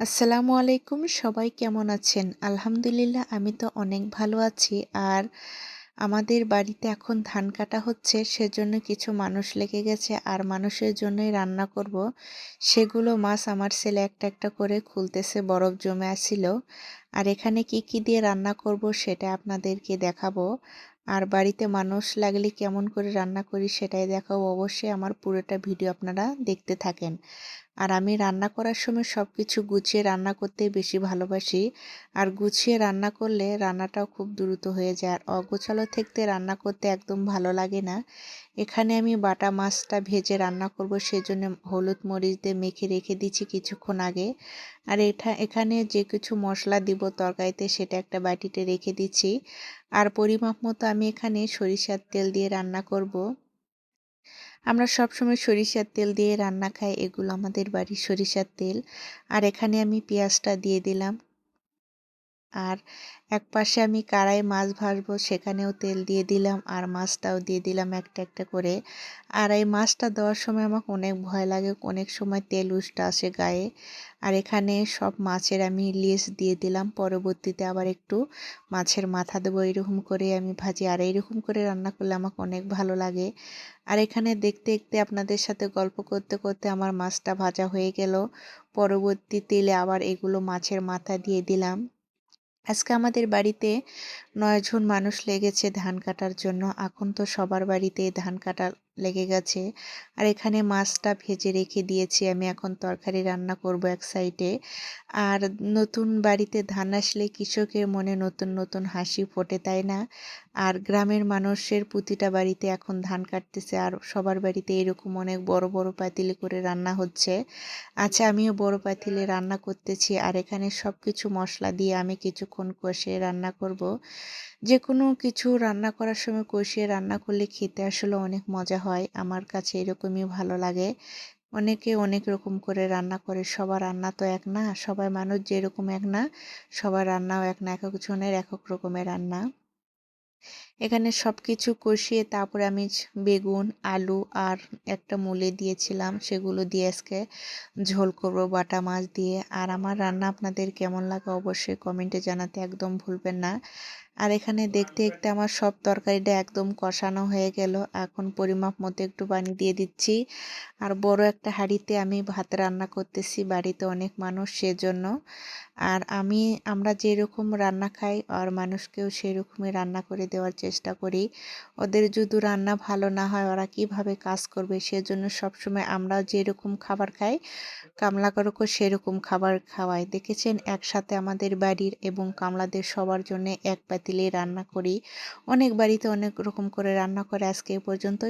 আসসালামু আলাইকুম, সবাই কেমন আছেন? আলহামদুলিল্লাহ, আমি তো অনেক ভালো আছি। আর আমাদের বাড়িতে এখন ধান কাটা হচ্ছে, সেজন্য কিছু মানুষ লেগে গেছে আর মানুষের জন্যই রান্না করব। সেগুলো মাছ আমার ছেলে একটা একটা করে খুলতেছে, বরফ জমে আছিল। আর এখানে কি কি দিয়ে রান্না করব সেটা আপনাদেরকে দেখাবো। আর বাড়িতে মানুষ লাগলে কেমন করে রান্না করি সেটাই দেখাবো অবশ্যই আমার পুরোটা ভিডিও আপনারা দেখতে থাকেন। আর আমি রান্না করার সময় সব কিছু গুছিয়ে রান্না করতেই বেশি ভালোবাসি। আর গুছিয়ে রান্না করলে রান্নাটাও খুব দ্রুত হয়ে যায়। আর অগোছালো থাকতে রান্না করতে একদম ভালো লাগে না। এখানে আমি বাটা মাছটা ভেজে রান্না করব, সেজন্য হলুদ মরিচ দিয়ে মেখে রেখে দিচ্ছি কিছুক্ষণ আগে। আর এটা, এখানে যে কিছু মশলা দিব তরকারিতে সেটা একটা বাটিতে রেখে দিচ্ছি। আর পরিমাপ মতো আমি এখানে সরিষার তেল দিয়ে রান্না করব। আমরা সবসময় সরিষার তেল দিয়ে রান্না খাই, এগুলো আমাদের বাড়ির সরিষার তেল। আর এখানে আমি পেঁয়াজটা দিয়ে দিলাম। আর এক পাশে আমি কারাই মাছ ভাজবো, সেখানেও তেল দিয়ে দিলাম আর মাছটাও দিয়ে দিলাম একটা একটা করে। আর এই মাছটা দেওয়ার সময় আমাকে অনেক ভয় লাগে, অনেক সময় তেল উষ্টা আসে গায়ে। আর এখানে সব মাছের আমি লিস দিয়ে দিলাম, পরবর্তীতে আবার একটু মাছের মাথা দেবো এরকম করে আমি ভাজি। আর এইরকম করে রান্না করলে আমাকে অনেক ভালো লাগে। আর এখানে দেখতে দেখতে আপনাদের সাথে গল্প করতে করতে আমার মাছটা ভাজা হয়ে গেল। পরবর্তী তেলে আবার এগুলো মাছের মাথা দিয়ে দিলাম। আজকে আমাদের বাড়িতে নয়জন মানুষ লেগেছে ধান কাটার জন্য। এখন তো সবার বাড়িতে ধান কাটা লেগে গেছে। আর এখানে মাছটা ভেজে রেখে দিয়েছি আমি। এখন তরকারি রান্না করব এক সাইডে। আর নতুন বাড়িতে ধান আসলে কৃষকের মনে নতুন নতুন হাসি ফোটে, তাই না? আর গ্রামের মানুষের প্রতিটা বাড়িতে এখন ধান কাটতেছে। আর সবার বাড়িতে এরকম অনেক বড় বড় পাতিলে করে রান্না হচ্ছে। আচ্ছা আমিও বড় পাতিলে রান্না করতেছি। আর এখানে সব কিছু মশলা দিয়ে আমি কিছুক্ষণ কষে রান্না করব। যে কোনো কিছু রান্না করার সময় কষিয়ে রান্না করলে খেতে আসলে অনেক মজা হয়। আমার কাছে এরকমই ভালো লাগে। অনেকে অনেক রকম করে রান্না করে। সবার রান্না তো এক না, সবাই মানুষ যেরকম এক না, সবার রান্নাও এক না এক একজনের এক এক রকমের রান্না। এখানে সব কিছু কষিয়ে তারপরে আমি বেগুন, আলু আর একটা মুলে দিয়েছিলাম। সেগুলো দিয়ে আজকে ঝোল করব বাটা মাছ দিয়ে। আর আমার রান্না আপনাদের কেমন লাগে অবশ্যই কমেন্টে জানাতে একদম ভুলবেন না। আর এখানে দেখতে দেখতে আমার সব তরকারিটা একদম কষানো হয়ে গেল। এখন পরিমাপ মতো একটু পানি দিয়ে দিচ্ছি। আর বড় একটা হাঁড়িতে আমি ভাত রান্না করতেছি বাড়িতে অনেক মানুষ সেজন্য। আর আমি, আমরা যেরকম রান্না খাই আর মানুষকেও সেরকমই রান্না করে দেওয়ার চেষ্টা করি। ওদের যদি রান্না ভালো না হয়, ওরা কীভাবে কাজ করবে সেজন্য সবসময় আমরা যেরকম খাবার খাই, কামলাকারকও সেরকম খাবার খাওয়াই। দেখেছেন? একসাথে আমাদের বাড়ির এবং কামলাদের সবার জন্য এক পাতিলে রান্না করি। অনেক বাড়িতে অনেক রকম করে রান্না করে আজকে পর্যন্ত